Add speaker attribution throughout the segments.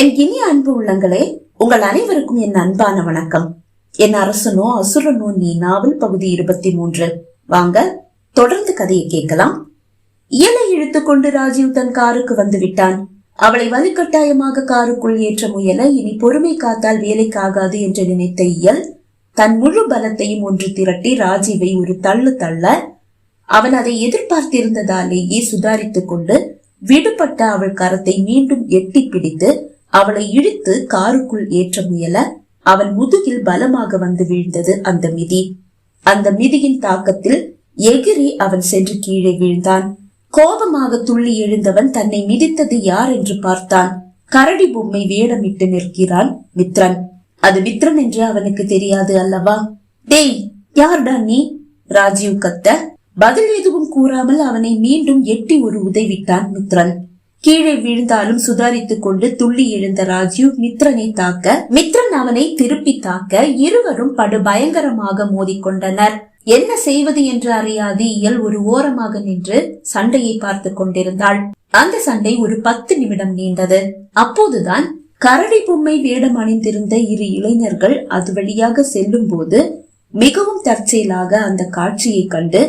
Speaker 1: என் இனிய அன்பு உள்ளங்களே உங்கள் அனைவருக்கும் என் அன்பான வணக்கம். என் அரசனோ அசுரனோ நீ நாவல் பகுதி இருபத்தி மூன்று வாங்க தொடர்ந்து கதையை கேட்கலாம். இயலை இழுத்துக்கொண்டு ராஜீவ் தன் காருக்கு வந்து விட்டான் அவளை வலுக்கட்டாயமாக காருக்குள் ஏற்ற முயல இனி பொறுமை காத்தால் வேலைக்காகாது என்று நினைத்த இயல் தன் முழு பலத்தையும் ஒன்று திரட்டி ராஜீவை ஒரு தள்ளு தள்ள அவன் அதை எதிர்பார்த்திருந்ததாலேயே சுதாரித்துக் கொண்டு விடுபட்ட அவள் கரத்தை மீண்டும் எட்டி பிடித்து அவளை இழுத்து காருக்குள் ஏற்ற முயல அவன் முதுகில் பலமாக வந்து வீழ்ந்தது அந்த மிதி. அந்த மிதியின் தாக்கத்தில் எகிரி அவன் சென்று கீழே வீழ்ந்தான். கோபமாக துள்ளி எழுந்தவன் தன்னை மிதித்தது யார் என்று பார்த்தான். கரடி பொம்மை வேடமிட்டு நிற்கிறான் மித்ரன். அது மித்ரன் என்று அவனுக்கு தெரியாது அல்லவா? டேய் யார்டா நீ? ராஜீவ் கத்த பதில் எதுவும் கூறாமல் அவனை மீண்டும் எட்டி ஒரு உதைவிட்டான் மித்ரன். கீழே விழுந்தாலும் சுதாரித்துக் கொண்டு துள்ளி எழுந்த ராஜீவ் மித்ரனை தாக்க மித்ரன் அவனை திருப்பி தாக்க இருவரும் படு பயங்கரமாக மோதிக்கொண்டனர் என்ன செய்வது என்று அறியாது இயல் ஒரு ஓரமாக நின்று சண்டையை பார்த்து கொண்டிருந்தாள். அந்த சண்டை ஒரு பத்து நிமிடம் நீண்டது. அப்போதுதான் கரடி பொம்மை வேடம் அணிந்திருந்த இரு இளைஞர்கள் அது வழியாக செல்லும் போது மிகவும் தற்செயலாக அந்த காட்சியை கண்டு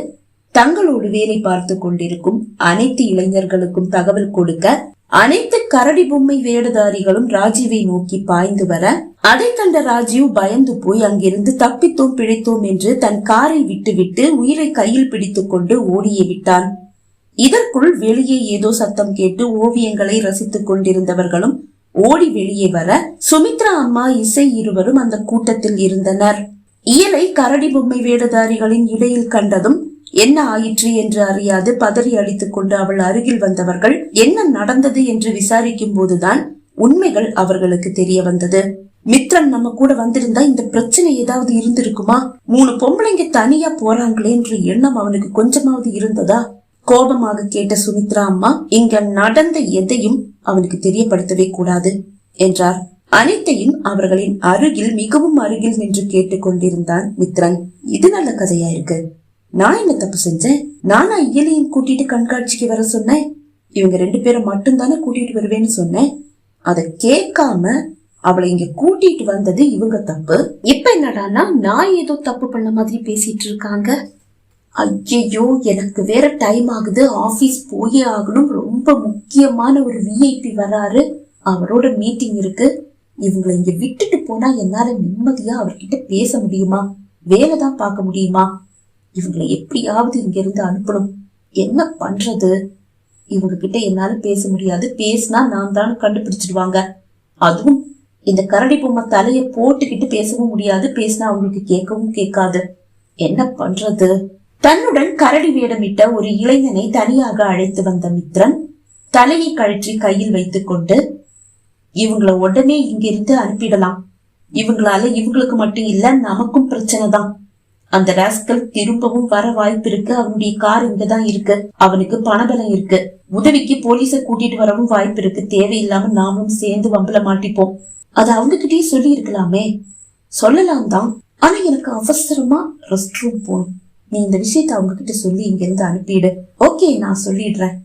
Speaker 1: தங்களோடு வேலை பார்த்து கொண்டிருக்கும் அனைத்து இளைஞர்களுக்கும் தகவல் கொடுக்க அனைத்து கரடி பொம்மை வேடதாரிகளும் ராஜீவை நோக்கி பாய்ந்து வர அதை கண்ட ராஜீவ் பயந்து போய் அங்கிருந்து தப்பித்தோம் பிழைத்தோம் என்று தன் காரை விட்டுவிட்டு உயிரை கையில் பிடித்துக் கொண்டு ஓடியே விட்டான். இதற்குள் வெளியே ஏதோ சத்தம் கேட்டு ஓவியங்களை ரசித்துக் கொண்டிருந்தவர்களும் ஓடி வெளியே வர சுமித்ரா அம்மா இசை இருவரும் அந்த கூட்டத்தில் இருந்தனர். இயலை கரடி பொம்மை வேடதாரிகளின் இடையில் கண்டதும் என்ன ஆயிற்று என்று அறியாது பதறி அடித்துக் கொண்டு அவள் அருகில் வந்தவர்கள் என்ன நடந்தது என்று விசாரிக்கும் போதுதான் உண்மைகள் அவர்களுக்கு தெரிய வந்தது. மித்ரன் நம்ம கூட வந்திருந்தா இந்த பிரச்சனை ஏதாவது இருந்திருக்குமா? மூணு பொம்பளைங்க தனியா போறாங்களே என்ற எண்ணம் அவனுக்கு கொஞ்சமாவது இருந்ததா? கோபமாக கேட்ட சுமித்ரா அம்மா இங்க நடந்த எதையும் அவனுக்கு தெரியப்படுத்தவே கூடாது என்றார். அனைத்தையும் அவர்களின் அருகில் மிகவும் அருகில் நின்று கேட்டுக் கொண்டிருந்தான் மித்ரன். இது நல்ல கதையா இருக்கு. நான் என்ன தப்பு செஞ்சேன்? நானா இயலையும் கூட்டிட்டு கண்காட்சிக்கு வர சொன்னேன். இவங்க ரெண்டு பேரும் மட்டும்தானே கூட்டிட்டு வருவேன்னு சொன்னேன். அதை கேட்காம அவளை இங்க கூட்டிட்டு வந்தது இவங்க தப்பு. இப்ப என்னடான்னா நான் ஏதோ தப்பு பண்ண மாதிரி பேசிட்டு இருக்காங்க. ஐயோ எனக்கு வேற டைம் ஆகுது. ஆபீஸ் போயே ஆகணும். ரொம்ப முக்கியமான ஒரு விஐபி வராரு. அவரோட மீட்டிங் இருக்கு. இவங்களை இங்க விட்டுட்டு போனா என்னால நிம்மதியா அவர்கிட்ட பேச முடியுமா? வேலை தான் பார்க்க முடியுமா? இவங்களை எப்படியாவது இங்கிருந்து அனுப்பணும். என்ன பண்றது? இவங்க கிட்ட என்னால பேச முடியாது. பேசினா நான் தான் கண்டுபிடிச்சிடுவாங்க. அதுவும் இந்த கரடி பொம்மை தலைய போட்டுக்கிட்டு பேசவும் முடியாது. பேசினா அவங்களுக்கு கேட்கவும் கேட்காது. என்ன பண்றது? தன்னுடன் கரடி வேடமிட்ட ஒரு இளைஞனை தனியாக அழைத்து வந்த மித்ரன் தலையை கழற்றி கையில் வைத்துக் கொண்டு இவங்கள உடனே இங்கிருந்து அனுப்பிடலாம். இவங்களால இவங்களுக்கு மட்டும் இல்ல நமக்கும் பிரச்சனை தான். அந்த ராஸ்கல் திரும்பவும் வர வாய்ப்பு இருக்கு அவனுடைய கார் இங்கதான் இருக்கு. அவனுக்கு பணபலம் இருக்கு. உதவிக்கு போலீஸ கூட்டிட்டு வரவும் வாய்ப்பு இருக்கு தேவையில்லாம நாமும் சேர்ந்து வம்பல மாட்டிப்போம். அது அவங்க கிட்டயே சொல்லி இருக்கலாமே சொல்லலாம் தான். ஆனா எனக்கு அவசரமா ரெஸ்ட் ரூம் போகணும் நீ இந்த விஷயத்த அவங்க கிட்ட சொல்லி இங்க இருந்து அனுப்பிடு. ஓகே நான் சொல்லிடுறேன்.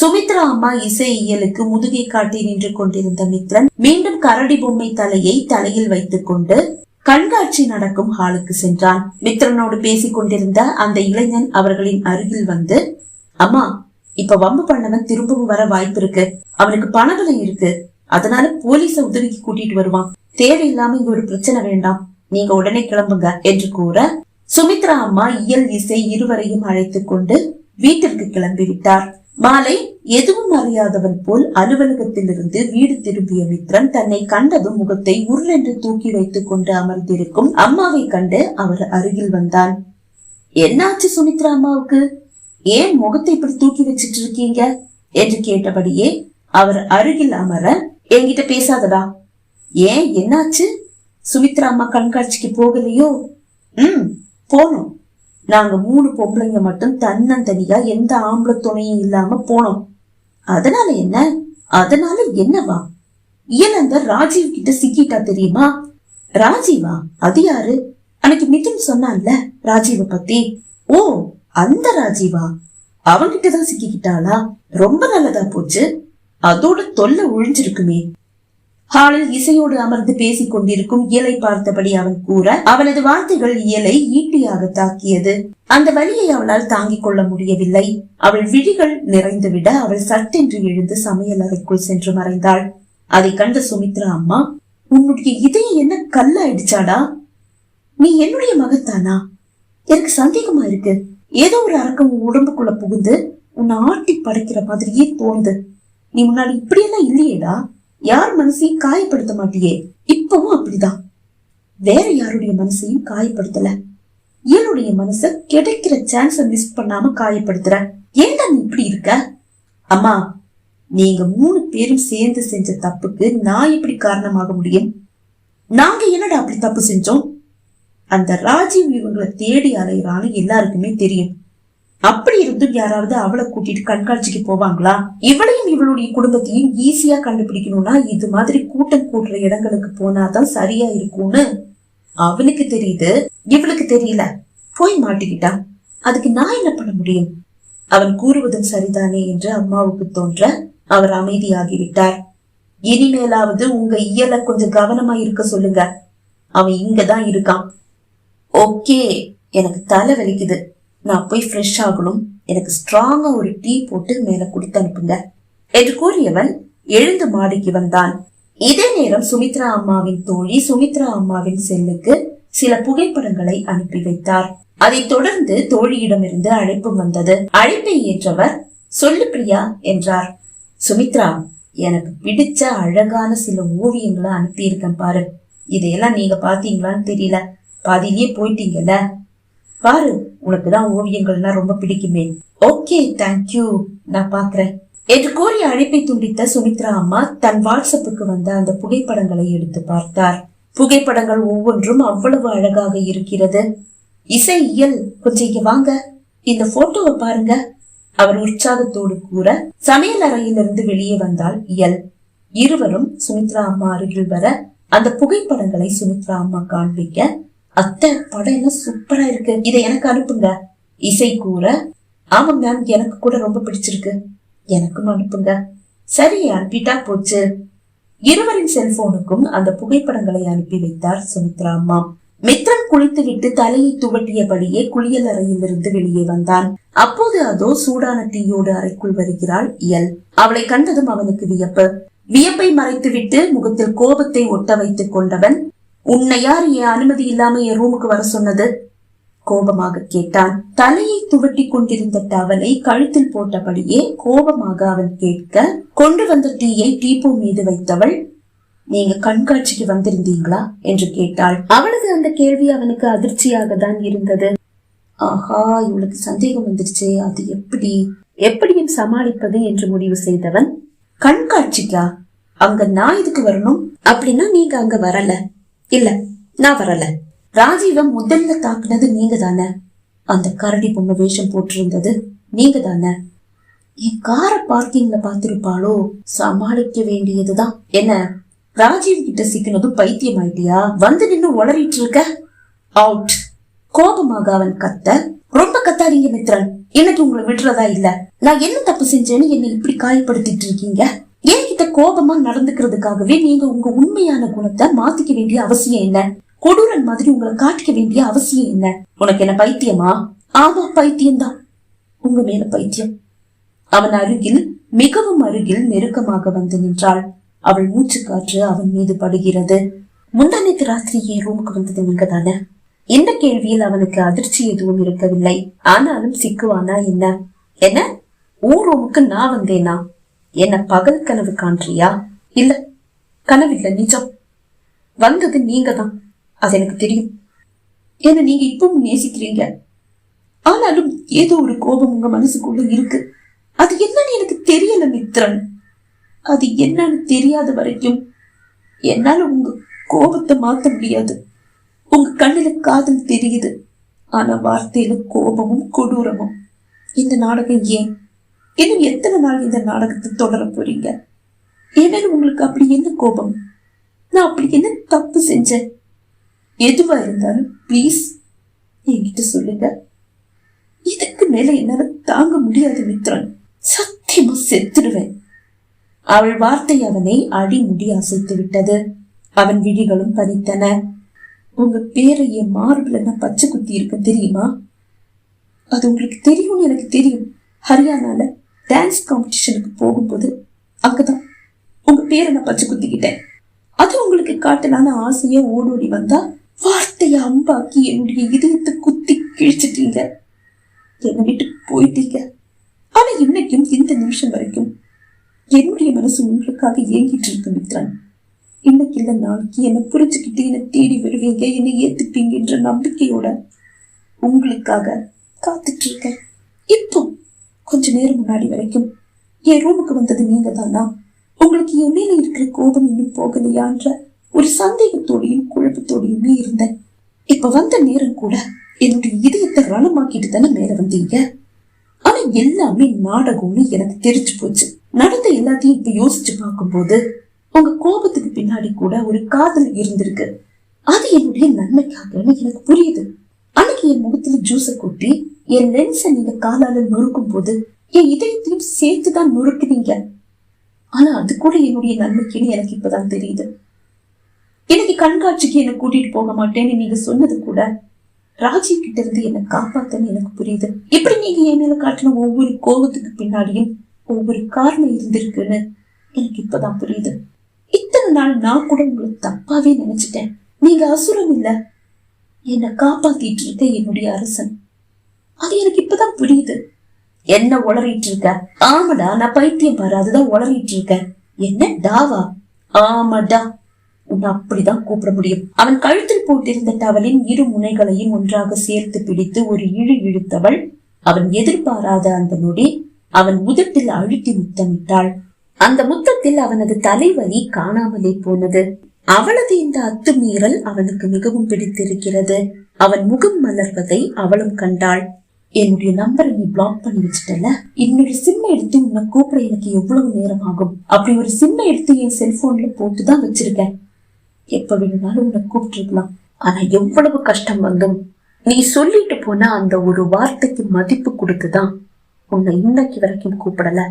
Speaker 1: சுமித்ரா அம்மா இசை இயலுக்கு முதுகை காட்டி நின்று கொண்டிருந்த மித்ரன் மீண்டும் கரடி பொம்மை தலையை தலையில் வைத்துக் கொண்டு கண்காட்சி நடக்கும் ஹாலுக்கு சென்றான். மித்திரனோடு பேசிக் கொண்டிருந்த அந்த இளைஞன் அவர்களின் அருகில் வந்து அம்மா இப்ப வம்பு பண்ணவன் திரும்பவும் வர வாய்ப்பு இருக்கு. அவனுக்கு பணபலம் இருக்கு. அதனால போலீஸ உதவிக்கு கூட்டிட்டு வருவான். தேவையில்லாம இங்க ஒரு பிரச்சனை வேண்டாம். நீங்க உடனே கிளம்புங்க என்று கூற சுமித்ரா அம்மா இயல் இசை இருவரையும் அழைத்துக் கொண்டு வீட்டிற்கு கிளம்பி விட்டார் மாலை எதுவும் அறியாதவன் போல் அலுவலகத்திலிருந்து வீடு திரும்பிய மித்ரன் தன்னை கண்டதும் முகத்தை உருளென்று தூக்கி வைத்துக் கொண்டு அமர்ந்திருக்கும் அம்மாவை கண்டு அவர் அருகில் வந்தான். என்னாச்சு சுமித்ரா அம்மாவுக்கு? ஏன் முகத்தை இப்படி தூக்கி வச்சிட்டு இருக்கீங்க? என்று கேட்டபடியே அவர் அருகில் அமர என்கிட்ட பேசாதடா. ஏன்? என்னாச்சு? சுமித்ரா அம்மா கண்காட்சிக்கு போகலையோ? ம் போனோம். நாங்க மூணு பொம்பளைங்க மட்டும் தன்னந்தனியா எந்த ஆம்பளை துணையும் இல்லாம போனோம். அதனால என்ன? அதனால என்னவா? இயலந்த ராஜீவ் கிட்ட சிக்கிட்டா தெரியுமா? ராஜீவா? அது யாரு? அன்னைக்கு மிதுன் சொன்னான்ல ராஜீவ பத்தி. ஓ அந்த ராஜீவா? அவன்கிட்ட தான் சிக்கிக்கிட்டாளா? ரொம்ப நல்லதா போச்சு. அதோட தொல்லை ஒழிஞ்சிருக்குமே. ஹாலில் இசையோடு அமர்ந்து பேசிக் கொண்டிருக்கும் இயலை பார்த்தபடி அவன் கூற அவனது வார்த்தைகள் இயலை ஈட்டியாக தாக்கியது. அந்த வலியை அவளால் தாங்கிக் கொள்ள முடியவில்லை. அவள் விழிகள் நிறைந்துவிட அவள் சட்டென்று எழுந்து சமையல் அறைக்குள் சென்று மறைந்தாள். அதை கண்ட சுமித்ரா அம்மா உன்னுடைய இதயம் என்ன கல்லாயிடுச்சாடா? நீ என்னுடைய மகத்தானா? எனக்கு சந்தேகமா இருக்கு. ஏதோ ஒரு அரக்கம் உன் உடம்புக்குள்ள புகுந்து உன்னை ஆட்டி படைக்கிற மாதிரியே தோணுது. நீ முன்னாடி இப்படியெல்லாம் இல்லையேடா? யார் மனசையும் காயப்படுத்த மாட்டியே? இப்பவும் அப்படிதான். வேற யாருடைய மனசையும் காயப்படுத்தல? என்னுடைய மனச கிடைக்கிற சான்ஸ மிஸ் பண்ணாம காயப்படுத்துற. ஏன்டா நீ இப்படி இருக்க? அம்மா நீங்க மூணு பேரும் சேர்ந்து செஞ்ச தப்புக்கு நான் எப்படி காரணமாக முடியும்? நாங்க என்னடா அப்படி தப்பு செஞ்சோம்? அந்த ராஜீவ் இவங்களை தேடி அலையிறான்னு எல்லாருக்குமே தெரியும். அப்படி இருந்தும் யாராவது அவளை கூட்டிட்டு கண்காட்சிக்கு போவாங்களா? இவளையும் இவளுடைய குடும்பத்தையும் ஈஸியா கண்டுபிடிக்கணும்னா இது மாதிரி கூட்டம் கூட்டுற இடங்களுக்கு போனாதான் சரியா இருக்கும்னு அவனுக்கு தெரியுது. இவளுக்கு தெரியல. போய் மாட்டிக்கிட்டா? அதுக்கு நான் என்ன பண்ண முடியும்? அவன் கூறுவதும் சரிதானே என்று அம்மாவுக்கு தோன்ற அவர் அமைதியாகிவிட்டார். இனிமேலாவது உங்க இயல கொஞ்சம் கவனமா இருக்க சொல்லுங்க. அவன் இங்கதான் இருக்கான். ஓகே எனக்கு தலை வலிக்குது. நான் போய் ஃப்ரெஷ் ஆகணும். எனக்கு ஸ்ட்ராங்கா ஒரு டீ போட்டு மேல குடித்து அனுப்புங்க. என்று கூறியவன் எழுந்து மாடிக்கு வந்தான். இதே நேரம் சுமித்ரா அம்மாவின் தோழி சுமித்ரா அம்மாவின் செல்லுக்கு சில புகைப்படங்களை அனுப்பி வைத்தார். அதைத் தொடர்ந்து தோழியிடமிருந்து அழைப்பு வந்தது. அழைப்பை ஏற்றவர் சொல்லு பிரியா என்றார். சுமித்ரா எனக்கு பிடிச்ச அழகான சில ஓவியங்களை அனுப்பியிருக்கேன் பாரு. இதையெல்லாம் நீங்க பாத்தீங்களான்னு தெரியல. பாதியிலேயே போயிட்டீங்கல்ல. பாரு உனக்கு தான் ஓவியங்கள்னா ரொம்ப பிடிக்குமே. ஓகே தேங்க்யூ நான் பாக்குறேன் என்று கூறி அழைப்பை துண்டித்த சுமித்ரா அம்மா தன் வாட்ஸ்அப்புக்கு வந்த அந்த புகைப்படங்களை எடுத்து பார்த்தார். புகைப்படங்கள் ஒவ்வொன்றும் அவ்வளவு அழகாக இருக்கிறது. இசை இயல் கொஞ்சம் இங்க வாங்க. இந்த போட்டோவை பாருங்க. அவர் உற்சாகத்தோடு கூற சமையல் அறையிலிருந்து வெளியே வந்தால் இயல். இருவரும் சுமித்ரா அம்மா அருகில் வர அந்த புகைப்படங்களை சுமித்ரா அம்மா காண்பிக்க அத்தை படம் எல்லாம் சூப்பரா இருக்கு. இதை எனக்கு அனுப்புங்க. இசை கூற ஆமா மேம் எனக்கு கூட ரொம்ப பிடிச்சிருக்கு. எனக்கும் அனுப்புங்க. சரி அனுப்பிட்டா போச்சு. இருவரின் செல்போனுக்கும் அந்த புகைப்படங்களை அனுப்பி வைத்தார் சுமித்ரா அம்மா. மித்ரன் குளித்துவிட்டு தலையை துவட்டியபடியே குளியல் அறையிலிருந்து வெளியே வந்தான். அப்போது அதோ சூடான டீயோடு அறைக்குள் வருகிறாள் இயல். அவளை கண்டதும் அவனுக்கு வியப்பு. வியப்பை மறைத்துவிட்டு முகத்தில் கோபத்தை ஒட்ட வைத்துக் கொண்டவன் உன்னை யார் என் அனுமதி இல்லாம என் ரூமுக்கு வர சொன்னது? கோபமாக கேட்டான். தலையை துவட்டி கொண்டிருந்த டவலை கழுத்தில் போட்டபடியே கோபமாக அவன் கேட்க கொண்டு வந்த டீயை டீப்போ மீது வைத்தவள் நீங்க கண்காட்சிக்கு வந்திருந்தீங்களா? என்று கேட்டாள். அவளது அந்த கேள்வி அவனுக்கு அதிர்ச்சியாக தான் இருந்தது. ஆஹா இவளுக்கு சந்தேகம் வந்துருச்சே அது எப்படி? எப்படியும் சமாளிப்பது என்று முடிவு செய்தவன் கண்காட்சிக்கா? அங்க நான் இதுக்கு வரணும்? அப்படின்னா நீங்க அங்க வரல. இல்ல நான் வரல. ராஜீவம் முதல்ல தாக்குனது நீங்க தானே அந்த கரடி பொம்மை வேஷம் போட்டிருந்தது நீங்க தானே என் காரை பார்க்கிங்ல பார்த்திருப்பாளோ? சமாளிக்க வேண்டியதுதான். என்ன? ராஜீவ் கிட்ட சிக்கினதும் பைத்தியம் ஆயிட்டியா வந்து நின்னு உளறிட்டு இருக்க அவுட் கோபமாக அவன் கத்த. ரொம்ப கத்தாதீங்க மித்ரன். எனக்கு உங்களை விடுறதா இல்ல. நான் என்ன தப்பு செஞ்சேன்னு என்னை இப்படி காயப்படுத்திட்டு இருக்கீங்க? என்கிட்ட கோபமா நடந்துக்கிறதுக்காகவே நீங்க உங்க உண்மையான குணத்தை மாத்திக்க வேண்டிய அவசியம் என்ன? கொடூரன் மாதிரி உங்களை காட்டிக்க வேண்டிய அவசியம் என்ன? உனக்கு என்ன பைத்தியமா? ஆமா பைத்தியம்தான். உங்க மேல பைத்தியம். அவன் அருகில் மிகவும் அருகில் நெருக்கமாக வந்து நின்றாள். அவள் மூச்சு காற்று அவன் மீது படுகிறது. முந்தானத்து ராத்திரி என் ரூமுக்கு வந்தது நீங்க தானே இந்த கேள்வியில் அவனுக்கு அதிர்ச்சி எதுவும் இருக்கவில்லை. ஆனாலும் சிக்குவானா என்ன? என்ன? ஊர் ரூமுக்கு நான் வந்தேனா? என்ன பகல் கனவு காண்றியா? இல்ல கனவில்ல நிஜம். வந்தது நீங்க தான் அது எனக்கு தெரியும். என்ன நீங்க இப்பவும் நேசிக்கிறீங்க. ஆனாலும் ஏதோ ஒரு கோபம் உங்க மனசுக்குள்ள இருக்கு. அது என்னன்னு எனக்கு தெரியல மித்ரன். அது என்னன்னு தெரியாத வரைக்கும் என்னால உங்க கோபத்தை மாத்த முடியாது. உங்க கண்ணுல காதல் தெரியுது. ஆனா வார்த்தையில கோபமும் கொடூரமும். இந்த நாடகம் ஏன்? இன்னும் எத்தனை நாள் இந்த நாடகத்தை தொடர போறீங்க? ஏன்னா உங்களுக்கு அப்படி என்ன கோபம்? நான் அப்படி என்ன தப்பு செஞ்சேன்? எதுவா இருந்தாலும் ப்ளீஸ் என்கிட்ட சொல்லுங்க. இதுக்கு மேல என்னால தாங்க முடியாது மித்ரன். சத்தியமா செத்துடுவேன் அவள் வார்த்தை அவனை அடிமுடி அசைத்து விட்டது. அவன் விழிகளும் பறித்தன உங்க பேரை என் மார்பில் நான் பச்சை குத்தி இருக்க தெரியுமா? அது உங்களுக்கு தெரியும்னு எனக்கு தெரியும். ஹரியானால டான்ஸ் காம்படிஷனுக்கு போகும்போது அங்கதான் உங்க பேரை நான் பச்சை குத்திக்கிட்டேன். அது உங்களுக்கு காட்டலான ஆசையே ஓடோடி வந்தா வார்த்தையை அம்பாக்கி என்னுடைய இதயத்தை குத்தி கிழிச்சிட்டீங்க. என்னை விட்டு போயிட்டீங்க. ஆனா இன்னைக்கும் இந்த நிமிஷம் வரைக்கும் என்னுடைய மனசு உங்களுக்காக ஏங்கிட்டு இருக்கு மித்ரன். இன்னைக்கு இல்லை நாளைக்கு என்னை புரிஞ்சுக்கிட்டு என்னை தேடி வருவீங்க என்னை ஏத்துப்பீங்கன்ற நம்பிக்கையோட உங்களுக்காக காத்துட்டு இருக்கேன். இப்போ கொஞ்ச நேரம் முன்னாடி வரைக்கும் என் ரூமுக்கு வந்தது நீங்க தானா உங்களுக்கு என் மேல இருக்கிற கோபம் இன்னும் போகலையான்ற ஒரு சந்தேகத்தோடையும் குழப்பத்தோடையுமே இருந்தேன். இப்ப வந்த நேரம் கூட என்னுடைய இதயத்தை ரணமாக்கிட்டு தானே மேல வந்தீங்க? ஆனா எல்லாமே நாடகம்னு எனக்கு தெரிஞ்சு போச்சு. நடந்த எல்லாத்தையும் இப்ப யோசிச்சு பார்க்கும்போது உங்க கோபத்துக்கு பின்னாடி கூட ஒரு காதல் இருந்திருக்கு. அது என்னுடைய நன்மைக்காகன்னு எனக்கு புரியுது. அன்னைக்கு என் முகத்துல ஜூஸ கொட்டி என் லென்ஸை நீங்க காலால நொறுக்கும் போது என் இதயத்தையும் சேர்த்துதான் நொறுக்குனீங்க. ஆனா அது கூட என்னுடைய நன்மைக்குன்னு எனக்கு இப்பதான் தெரியுது. இன்னைக்கு கண்காட்சிக்கு என்ன கூட்டிட்டு போக மாட்டேன்னு நீங்க சொன்னது கூட ராஜீவ் கிட்ட இருந்து என்ன காப்பாத்தன்னு எனக்கு புரியுது. இப்படி நீங்க என் மேல காட்டின ஒவ்வொரு கோபத்துக்கு பின்னாடியும் ஒவ்வொரு காரணம் இருந்திருக்குன்னு எனக்கு இப்பதான் புரியுது. இத்தனை நாள் நான் கூட உங்களை தப்பாவே நினைச்சிட்டேன். நீங்க அசுரம் இல்ல. என்னை காப்பாத்திட்டு இருக்க என்னுடைய அரசன். அது எனக்கு இப்பதான் புரியுது. என்ன உளறிட்டு இருக்க? ஆமாடா நான் பைத்தியம் பாரு அதுதான் உளறிட்டு இருக்க. என்ன டாவா? ஆமாடா. உன்னை அப்படிதான் கூப்பிட முடியும். அவன் கழுத்தில் போட்டிருந்த டவலின் இரு முனைகளையும் ஒன்றாக சேர்த்து பிடித்து ஒரு இழு இழுத்தவள். அவன் எதிர்பாராத அந்த நொடி அவன் உதட்டில் அழுத்தி முத்தமிட்டாள். அந்த முத்தத்தில் அவனது தலைவலி காணாமலே போனது. அவளது இந்த அத்துமீறல் அவனுக்கு மிகவும் பிடித்திருக்கிறது. அவன் முகம் மலர்வதை அவளும் கண்டாள். என்னுடைய நம்பரை நீ பிளாக் பண்ணி வச்சுட்டல என்னுடைய சிம்மை எடுத்து உன்னை கூப்பிட எனக்கு எவ்வளவு நேரம் ஆகும்? அப்படி ஒரு சிம்மை எடுத்து என் செல்போன்ல போட்டுதான் வச்சிருக்கேன். எப்ப வேணும்னாலும் உன்னை கூப்பிட்டுருக்கலாம். ஆனா எவ்வளவு கஷ்டம் வந்தும் நீ சொல்லிட்டு போன அந்த ஒரு வார்த்தைக்கு மதிப்பு கொடுத்துதான் உன்னை இன்னைக்கு வரைக்கும் கூப்பிடல.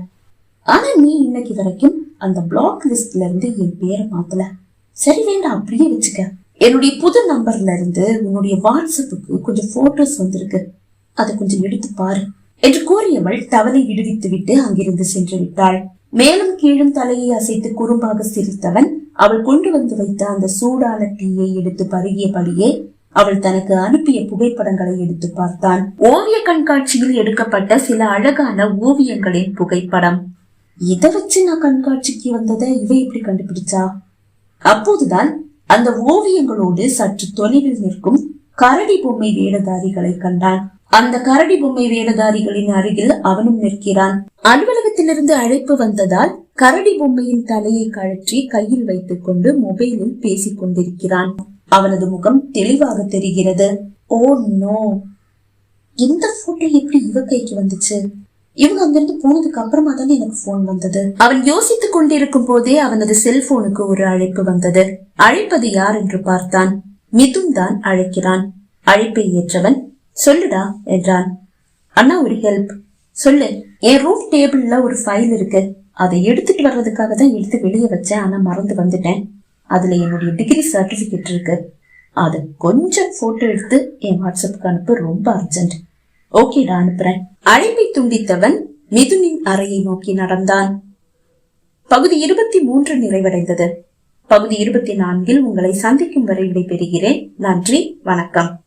Speaker 1: ஆனா நீ இன்னைக்கு வரைக்கும் அந்த பிளாக் லிஸ்ட்ல இருந்து என் பேரை மாத்தல. சரி வேண்டாம் அப்படியே வச்சுக்க. என்னுடைய புது நம்பர்ல இருந்து உன்னுடைய வாட்ஸ்அப்புக்கு கொஞ்சம் போட்டோஸ் வந்திருக்கு. அதை கொஞ்சம் எடுத்து பாரு. என்று கூறியவள் தவளை விடுவித்து விட்டு அங்கிருந்து சென்று விட்டாள். மேலும் கீழும் தலையை அசைத்து குறும்பாக சிரித்தவன் அவள் கொண்டு வந்து வைத்த அந்த சூடான டீயை எடுத்து பருகியபடியே அவள் தனக்கு அனுப்பிய புகைப்படங்களை எடுத்து பார்த்தான். ஓவிய கண்காட்சியில் எடுக்கப்பட்ட சில அழகான ஓவியங்களின் புகைப்படம். இதை வச்சு நான் கண்காட்சிக்கு வந்ததை இவ எப்படி கண்டுபிடிச்சா? அப்போதுதான் அந்த ஓவியங்களோடு சற்று தொலைவில் நிற்கும் கரடி பொம்மை வேடதாரிகளை கண்டான். அந்த கரடி பொம்மை வேடதாரிகளின் அருகில் அவனும் நிற்கிறான். அலுவலகத்திலிருந்து அழைப்பு வந்ததால் கரடி பொம்மையின் தலையை கழற்றி கையில் வைத்துக் கொண்டு மொபைலில் பேசிக் கொண்டிருக்கிறான். அவனது முகம் தெளிவாக தெரிகிறது. Oh no. இந்த போட்டோ எப்படி இவ கைக்கு வந்துச்சு? இவங்க அங்கிருந்து போனதுக்கு அப்புறமா தானே எனக்கு போன் வந்தது. அவன் யோசித்துக் கொண்டிருக்கும் போதே அவனது செல்போனுக்கு ஒரு அழைப்பு வந்தது. அழைப்பது யார்? என்று பார்த்தான். மிதுன் தான் அழைக்கிறான். அழைப்பை ஏற்றவன்? சொல்லுடா என்றான். அண்ணா ஒரு ஹெல்ப் சொல்லு. என் ரூம் டேபிள்ல ஒரு ஃபைல் இருக்கு. அதை எடுத்துட்டு வர்றதுக்காக தான் எடுத்து வெளியே வச்சேன். ஆனா மறந்து வந்துட்டேன். அதுல என்னுடைய டிகிரி சர்டிபிகேட் இருக்கு. அதை கொஞ்சம் போட்டோ எடுத்து என் வாட்ஸ்அப்புக்கு அனுப்ப. ரொம்ப அர்ஜென்ட் ஓகேடா அனுப்புறேன். அழைப்பை துண்டித்தவன் மிதுனின் அறையை நோக்கி நடந்தான். பகுதி இருபத்தி மூன்று நிறைவடைந்தது. பகுதி இருபத்தி நான்கில் உங்களை சந்திக்கும் வரை விடைபெறுகிறேன். நன்றி. வணக்கம்.